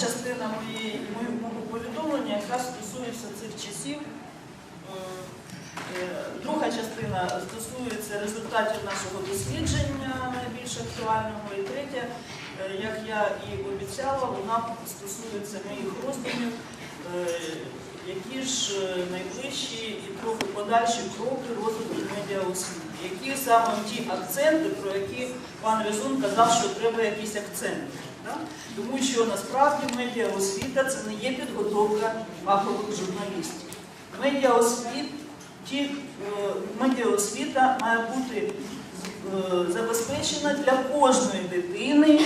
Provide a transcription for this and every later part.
частина моєї, моєї- повідомлення якраз стосується цих часів. Е, е, Друга частина стосується результатів нашого дослідження, найбільш актуального. І третя, е, як я і обіцяла, вона стосується моїх роздумів, які ж найближчі і трохи подальші кроки розвитку медіаосвіти. Які саме ті акценти, про які пан Резун казав, що треба якісь акценти. Тому що насправді медіаосвіта це не є підготовка фахових журналістів. Медіаосвіт, ті, е, медіаосвіта має бути е, забезпечена для кожної дитини,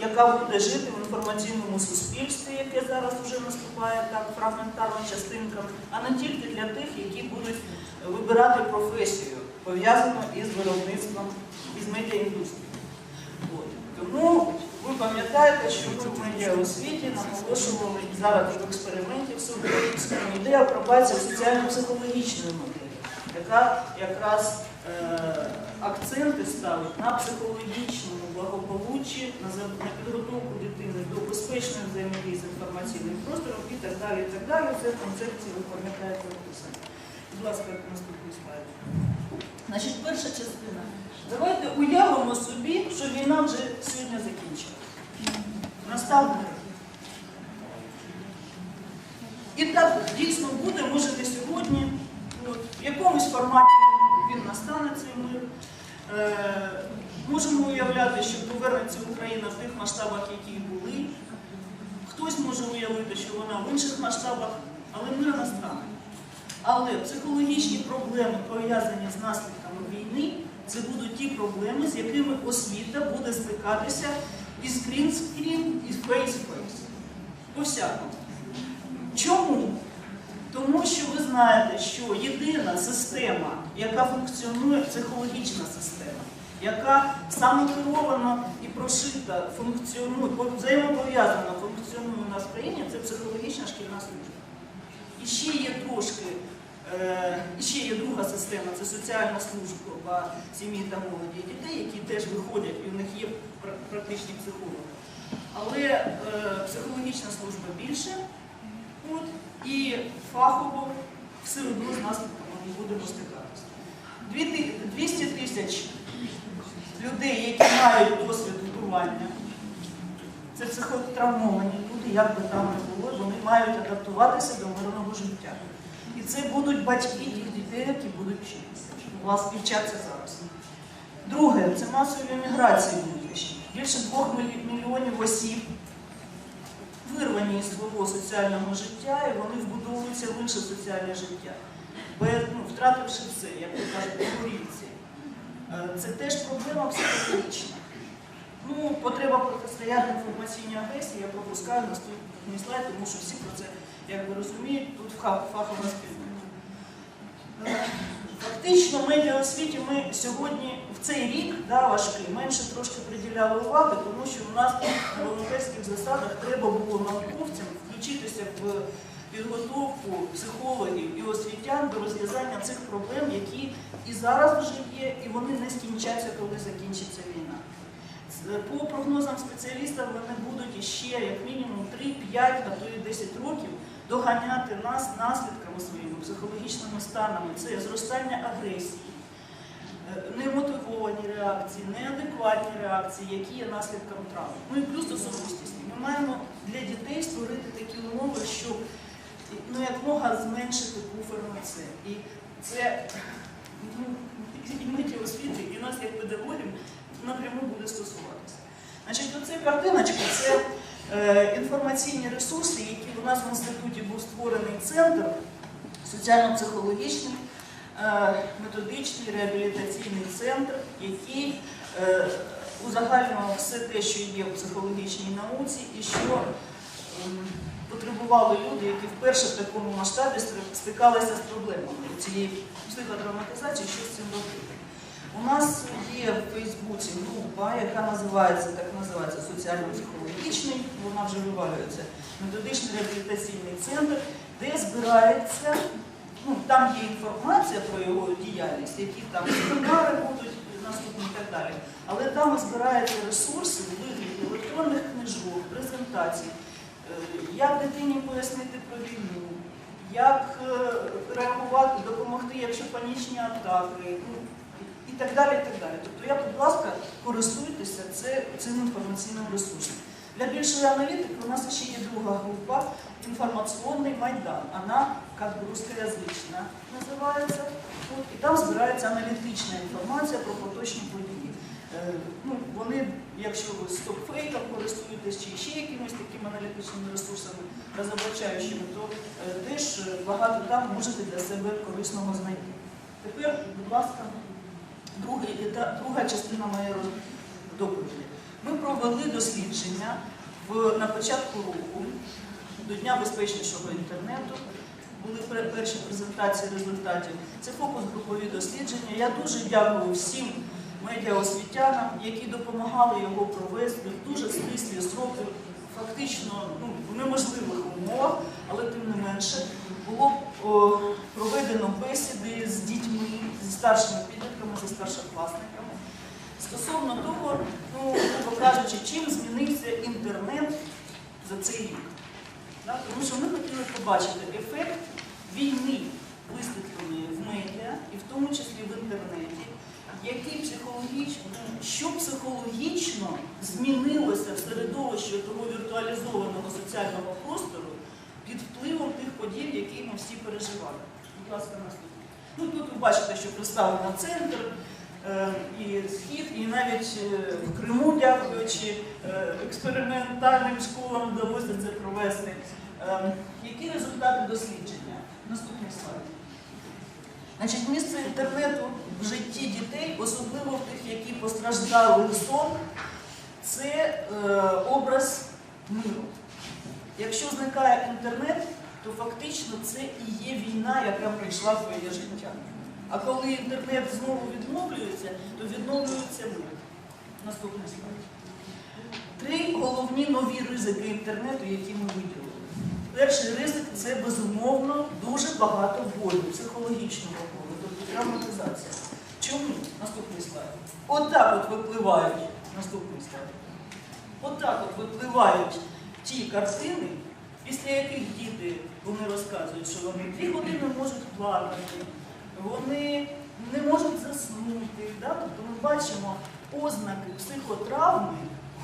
яка буде жити в інформаційному суспільстві, яке зараз вже наступає так фрагментарно частинками, а не тільки для тих, які будуть вибирати професію, пов'язану із виробництвом, із медіаіндустрією. Тому ви пам'ятаєте, що ми в медіаосвіті наголошували і зараз в експерименті всеукраїнському ідея апробації соціально-психологічної моделі, яка якраз е, акценти ставить на психологічному благополуччі, на, підготовку дитини до безпечної взаємодії з інформаційним простором і так далі. і так далі. Це в концепції ви пам'ятаєте написано. Будь ласка, наступний слайд. Значить, перша частина. Давайте уявимо собі, що війна вже сьогодні закінчилася. Настав мир. І так дійсно буде, може не сьогодні, в якомусь форматі він настане цей мир. Е, можемо уявляти, що повернеться Україна в тих масштабах, які були. Хтось може уявити, що вона в інших масштабах, але мир настане. Але психологічні проблеми, пов'язані з наслідками війни, це будуть ті проблеми, з якими освіта буде стикатися і скрін-скрін, і фейс-фейс. По всякому. Чому? Тому що ви знаєте, що єдина система, яка функціонує, психологічна система, яка самокеровано і прошита, функціонує, взаємопов'язано функціонує у нас в країні, це психологічна шкільна служба. І ще є трошки, ще є друга система, це соціальна служба сім'ї та молоді і дітей, які теж виходять, і в них є практичні психологи. Але е, психологічна служба більше, от, і фахово все одно з наслідками ми будемо стикатися. 200 тисяч людей, які мають досвід вбивання, це психотравмовані люди, як би там не було, вони мають адаптуватися до мирного життя. І це будуть батьки тих дітей, які будуть вчитися. І вчаться зараз. Друге, це масові міграції внутрішні. Більше двох мільйонів осіб вирвані із свого соціального життя, і вони вбудовуються в інше соціальне життя, ну, втративши все, як ви кажете, горілці. Е, Це теж проблема психологічна. Ну, потреба протистояти інформаційній агресії, я пропускаю наступний слайд, тому що всі про це, як ви розумієте, тут фа- фахова спільнота. Е, Фактично, в медіаосвіті ми сьогодні в цей рік да, важкий, менше трошки приділяли уваги, тому що у нас на волонтерських засадах треба було науковцям включитися в підготовку психологів і освітян до розв'язання цих проблем, які і зараз вже є, і вони не скінчаться, коли закінчиться війна. По прогнозам спеціалістів вони будуть іще як мінімум 3-5, а то і 10 років доганяти нас наслідками своїми психологічними станами. Це зростання агресії, е, немотивовані реакції, неадекватні реакції, які є наслідком травм. Ну і плюс особистісні. Ми маємо для дітей створити такі умови, щоб ну, якмога зменшити буфер на це. І це ну, і освіти, і нас як педагогів напряму буде стосуватися. Значить, оце картиночка це інформаційні ресурси, які у нас в інституті був створений центр соціально-психологічний, е, методичний реабілітаційний центр, який е, узагальнював все те, що є в психологічній науці, і що потребували люди, які вперше в такому масштабі стикалися з проблемами цієї психотравматизації, що з цим робити. У нас є в Фейсбуці група, яка називається, так називається соціально-психологічний, вона вже вивалюється, методичний реабілітаційний центр, де збирається, ну там є інформація про його діяльність, які там семінари будуть наступні і так далі. Але там збираються ресурси у вигляді електронних книжок, презентацій, як дитині пояснити про війну, як е, реагувати, допомогти, якщо панічні атаки, ну, і так далі. і так далі. Тобто я, будь ласка, користуйтеся цим інформаційним ресурсом. Для більшої аналітики у нас ще є друга група інформаційний майдан. Вона русскоязична називається. От, і там збирається аналітична інформація про поточні події. Е, ну, вони, якщо ви стопфейком користуєтесь чи ще якимось такими аналітичними ресурсами розоблачаючими, то е, теж е, багато там можете для себе корисного знайти. Тепер, будь ласка, другий друга частина моєї доповіді. Ми провели дослідження в, на початку року до Дня безпечнішого інтернету. Були перші презентації результатів. Це фокус-групові дослідження. Я дуже дякую всім медіаосвітянам, які допомагали його провести в дуже стислі сроки, фактично ну, в неможливих умовах, але тим не менше було о, проведено бесіди з дітьми, зі старшими підлітками, зі старшокласниками. Стосовно того, ну, кажучи, чим змінився інтернет за цей рік. Да? Тому що ми хотіли побачити ефект війни, висвітленої в медіа, і в тому числі в інтернеті, який психологічно, що психологічно змінилося в середовищі того віртуалізованого соціального простору під впливом тих подій, які ми всі переживали. Будь ласка, наступне. Ну, тут ви бачите, що представлено центр е, і схід, і навіть е, в Криму, дякуючи е, експериментальним школам, вдалося це провести. Які результати дослідження? Наступний слайд. Значить, місце інтернету в житті дітей, особливо в тих, які постраждали сон, це образ миру. Якщо зникає інтернет, то фактично це і є війна, яка прийшла в твоє життя. А коли інтернет знову відновлюється, то відновлюється мир. Наступний слайд. Три головні нові ризики інтернету, які ми виділили. Перший ризик це безумовно дуже багато болю, психологічного болю, тобто травматизація. Чому? Наступний слайд. Отак от випливають. Наступний слайд. Отак от випливають ті картини, після яких діти вони розказують, що вони дві години можуть плакати, вони не можуть заснути. Да? Тобто ми бачимо ознаки психотравми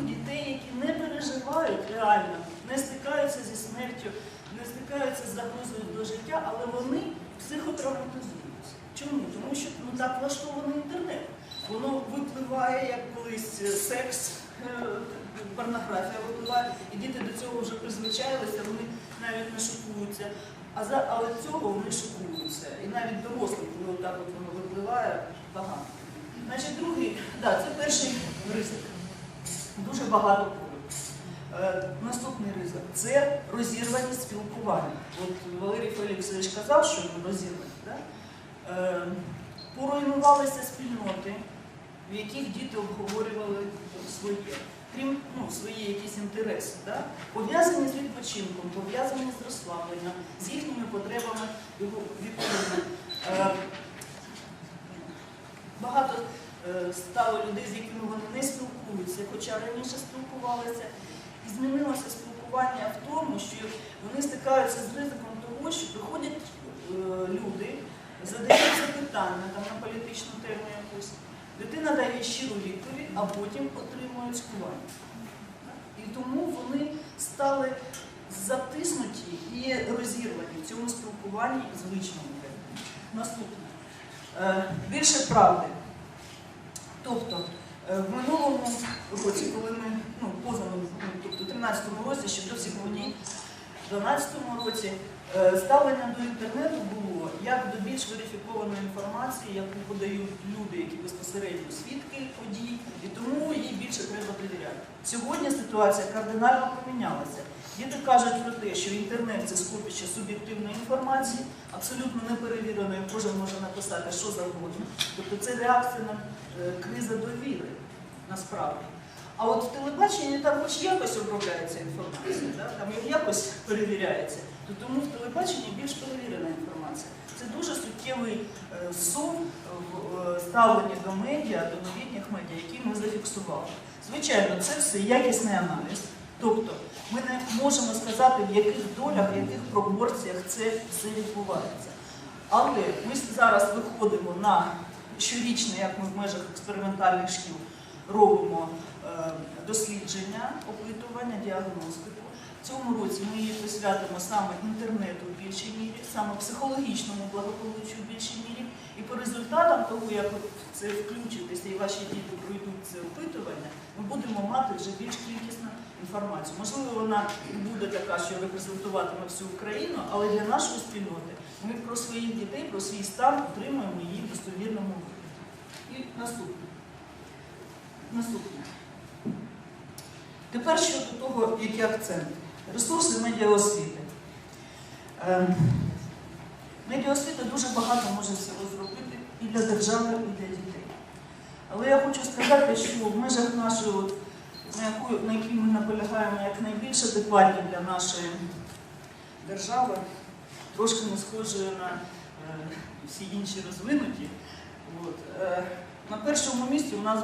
у дітей, які не переживають реально, не стикаються зі смертю, не стикаються з загрозою до життя, але вони психотравматизуються. Чому? Тому що ну, так влаштований інтернет. Воно випливає як колись е, секс, е, порнографія випливає, і діти до цього вже призвичаїлися, вони навіть не шокуються. А за але цього вони шокуються. І навіть дорослі, коли отак от воно випливає, погано. Значить, другий, да, це перший ризик. Дуже багато болю. Е, наступний ризик це розірваність спілкування. От Валерій Феліксович казав, що ми розірвані. Да? Е, поруйнувалися спільноти, в яких діти обговорювали своє, крім ну, свої якісь інтереси, да? пов'язані з відпочинком, пов'язані з розслабленням, з їхніми потребами відповідно. Е, багато е, стало людей, з якими вони не спілкуються, хоча раніше спілкувалися. І змінилося спілкування в тому, що вони стикаються з ризиком того, що приходять е, люди, задають запитання там, на політичну тему якусь. Дитина дає щиру відповідь, а потім отримує цькування. І тому вони стали затиснуті і розірвані в цьому спілкуванні звичному. Наступне. Е, Більше правди. Тобто, е, в минулому році, коли ми, ну, позаминулому, тобто в 13-му році, ще до всіх подій, в 12-му році е, ставлення до інтернету було як до більш верифікованої інформації, яку подають люди, які безпосередньо свідки подій, і тому їй більше треба довіряти. Сьогодні ситуація кардинально помінялася. Діти кажуть про те, що інтернет це скопище суб'єктивної інформації, абсолютно неперевіреної, кожен може написати що завгодно. Тобто це реакція на е, криза довіри насправді. А от в телебаченні там хоч якось обробляється інформація, да? там якось перевіряється, то тому в телебаченні більш перевірена інформація. Це дуже суттєвий е, сум в е, ставленні до медіа, до новітніх медіа, які ми зафіксували. Звичайно, це все якісний аналіз. Тобто Ми не можемо сказати, в яких долях, в яких пропорціях це все відбувається. Але ми зараз виходимо на щорічне, як ми в межах експериментальних шкіл робимо е, дослідження, опитування, діагностику. В цьому році ми її присвятимо саме інтернету в більшій мірі, саме психологічному благополуччю в більшій мірі. І по результатам того, як це включитеся і ваші діти пройдуть це опитування, ми будемо мати вже більш кількісну інформацію. Можливо, вона буде така, що репрезентуватиме всю Україну, але для нашої спільноти ми про своїх дітей, про свій стан отримуємо її в достовірному вигляді. І наступне. Наступне. Тепер щодо того, які акценти. Ресурси медіаосвіти. Е, Медіаосвіта дуже багато може всього зробити і для держави, і для дітей. Але я хочу сказати, що в межах нашої, на, якій ми наполягаємо як найбільш адекватні для нашої держави, трошки не схожою на е, всі інші розвинуті. От, е, на першому місці у нас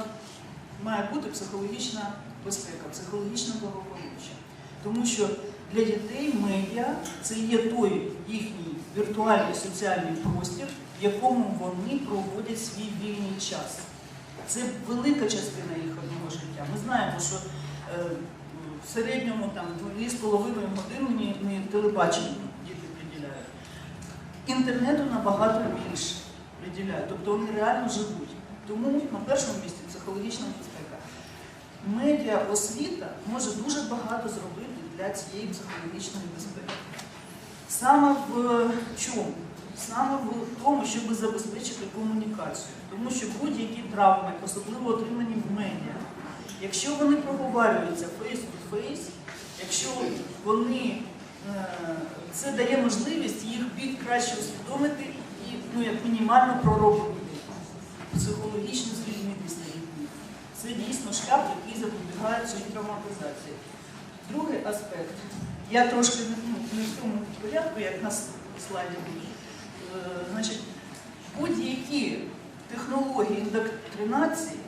має бути психологічна безпека, психологічне благополуччя. Тому що для дітей медіа це є той їхній віртуальний соціальний простір, в якому вони проводять свій вільний час. Це велика частина їхнього життя. Ми знаємо, що е, в середньому там 2,5 години не телебаченню діти приділяють. Інтернету набагато більше приділяють, тобто вони реально живуть. Тому на першому місці психологічна безпека. Медіа освіта може дуже багато зробити для цієї психологічної безпеки. Саме в чому? Саме в тому, щоб забезпечити комунікацію. Тому що будь-які травми, особливо отримані в медіа, якщо вони проговорюються фейс-ту-фейс, якщо вони, е, це дає можливість їх більш краще усвідомити і ну, як мінімально проробити, психологічно звільнитися від них. Це шлях, який запобігає цій травматизації. Другий аспект, я трошки не, ну, в тому порядку, як на слайді буде. Е, будь-які технології індоктринації,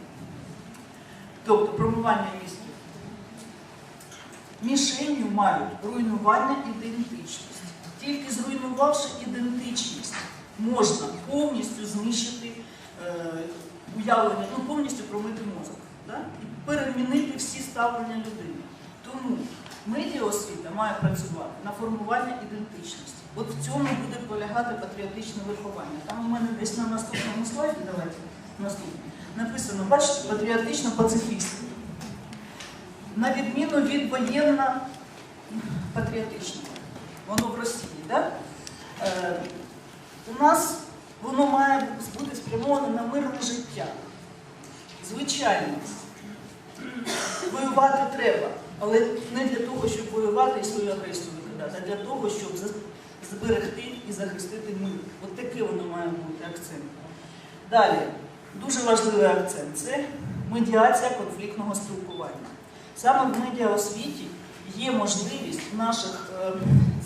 тобто промивання мізків, мішенню мають руйнування ідентичності. Тільки зруйнувавши ідентичність, можна повністю знищити е, уявлення, ну повністю промити мозок да? і перемінити всі ставлення людини. Тому медіаосвіта має працювати на формування ідентичності. От в цьому буде полягати патріотичне виховання. Там у мене десь на наступному слайді, давайте наступний, написано, бачите, патріотично пацифістський. На відміну від воєнно патріотичного. Воно в Росії, да? Е, у нас воно має бути спрямоване на мирне життя. Звичайно, воювати треба, але не для того, щоб воювати і свою агресію викидати, а для того, щоб зберегти і захистити мир. От таке воно має бути акцент. Далі, дуже важливий акцент це медіація конфліктного спілкування. Саме в медіаосвіті є можливість в наших е,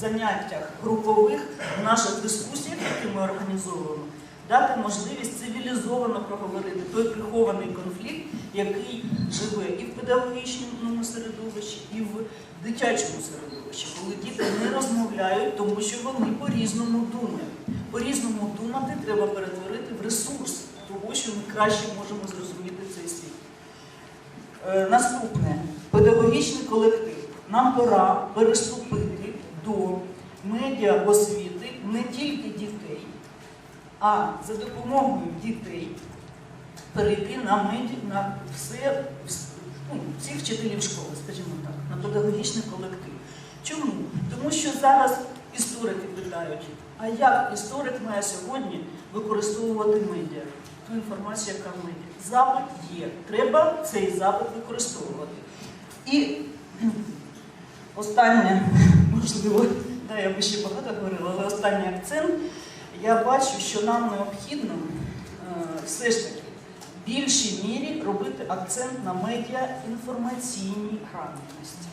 заняттях групових, в наших дискусіях, які ми організовуємо, дати можливість цивілізовано проговорити той прихований конфлікт, який живе і в педагогічному середовищі, і в дитячому середовищі, коли діти не розмовляють, тому що вони по-різному думають. По-різному думати треба перетворити в ресурс того, що ми краще можемо зрозуміти цей світ. Е, Наступне педагогічний колектив. Нам пора переступити до медіа освіти не тільки дітей, а за допомогою дітей перейти на меді, на все, ну, всіх вчителів школи, скажімо так, на педагогічний колектив. Чому? Тому що зараз історики питають, а як історик має сьогодні використовувати медіа, ту інформацію, яка в медіа. Запит є. Треба цей запит використовувати. І останнє, можливо, да, я би ще багато говорила, але останній акцент. Я бачу, що нам необхідно е, все ж таки в більшій мірі робити акцент на медіаінформаційній грамотності.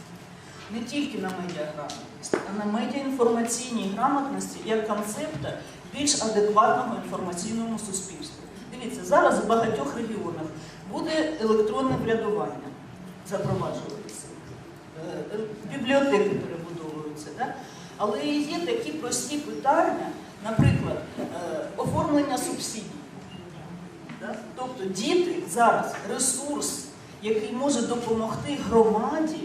Не тільки на медіаграмотності, а на медіаінформаційній грамотності як концепта більш адекватного інформаційному суспільству. Дивіться, зараз в багатьох регіонах буде електронне врядування запроваджуватися. Е, бібліотеки перебудовуються. Да? Але є такі прості питання, наприклад, е, оформлення субсидій. Тобто діти зараз ресурс, який може допомогти громаді,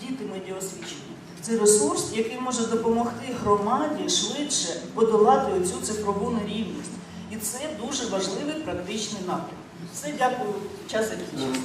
діти медіаосвічені, це ресурс, який може допомогти громаді швидше подолати оцю цифрову нерівність. І це дуже важливий практичний напрям. Все, дякую. Час закінчився.